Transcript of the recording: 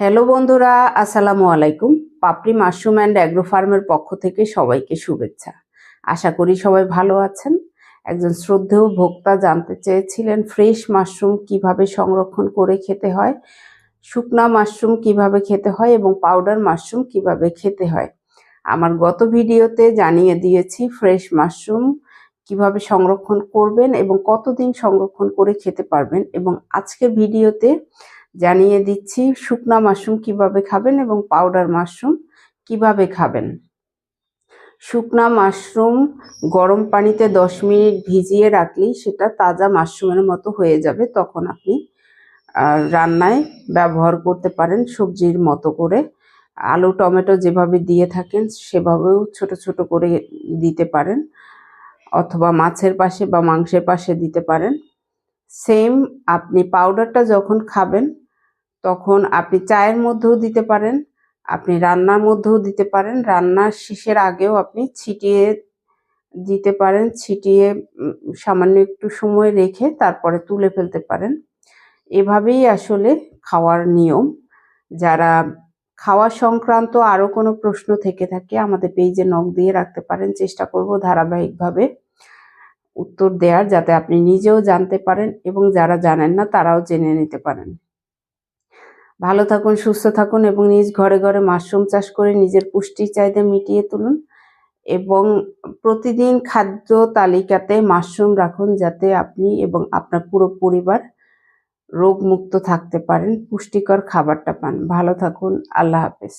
Hello বন্ধুরা, আসসালামু আলাইকুম। পাপড়ি মাশরুম অ্যান্ড অ্যাগ্রো ফার্মের পক্ষ থেকে সবাইকে শুভেচ্ছা। আশা করি সবাই ভালো আছেন। একজন শ্রদ্ধেয় ভোক্তা জানতে চেয়েছিলেন ফ্রেশ মাশরুম কীভাবে সংরক্ষণ করে খেতে হয়, শুকনা মাশরুম কীভাবে খেতে হয় এবং পাউডার মাশরুম কীভাবে খেতে হয়। আমার গত ভিডিওতে জানিয়ে দিয়েছি ফ্রেশ মাশরুম কীভাবে সংরক্ষণ করবেন এবং কতদিন সংরক্ষণ করে খেতে পারবেন এবং আজকে ভিডিওতে জানিয়ে দিচ্ছি, শুকনা মাশরুম কীভাবে খাবেন এবং পাউডার মাশরুম কীভাবে খাবেন? শুকনা মাশরুম গরম পানিতে দশ মিনিট ভিজিয়ে রাখলেই সেটা তাজা মাশরুমের মতো হয়ে যাবে। তখন আপনি রান্নায় ব্যবহার করতে পারেন সবজির মতো করে। আলু, টমেটো যেভাবে দিয়ে থাকেন সেভাবেও ছোট ছোট করে দিতে পারেন। অথবা মাছের পাশে বা মাংসের পাশে দিতে পারেন। সেম আপনি পাউডারটা যখন খাবেন তখন আপনি চায়ের মধ্যেও দিতে পারেন, আপনি রান্নার মধ্যেও দিতে পারেন, রান্নার শেষের আগেও আপনি ছিটিয়ে দিতে পারেন, ছিটিয়ে সামান্য একটু সময় রেখে তারপরে তুলে ফেলতে পারেন। এভাবেই আসলে খাওয়ার নিয়ম। যারা খাওয়া সংক্রান্ত আরও কোনো প্রশ্ন থেকে থাকে, আমাদের পেজে নখ দিয়ে রাখতে পারেন। চেষ্টা করব ধারাবাহিকভাবে উত্তর দেওয়ার যাতে আপনি নিজেও জানতে পারেন এবং যারা জানেন না, তারাও জেনে নিতে পারেন। ভালো থাকুন, সুস্থ থাকুন এবং নিজ ঘরে ঘরে মাশরুম চাষ করে নিজের পুষ্টির চাহিদা মিটিয়ে তুলুন এবং প্রতিদিন খাদ্য তালিকাতে মাশরুম রাখুন যাতে আপনি এবং আপনার পুরো পরিবার রোগমুক্ত থাকতে পারেন, পুষ্টিকর খাবারটা পান। ভালো থাকুন, আল্লাহ হাফেজ।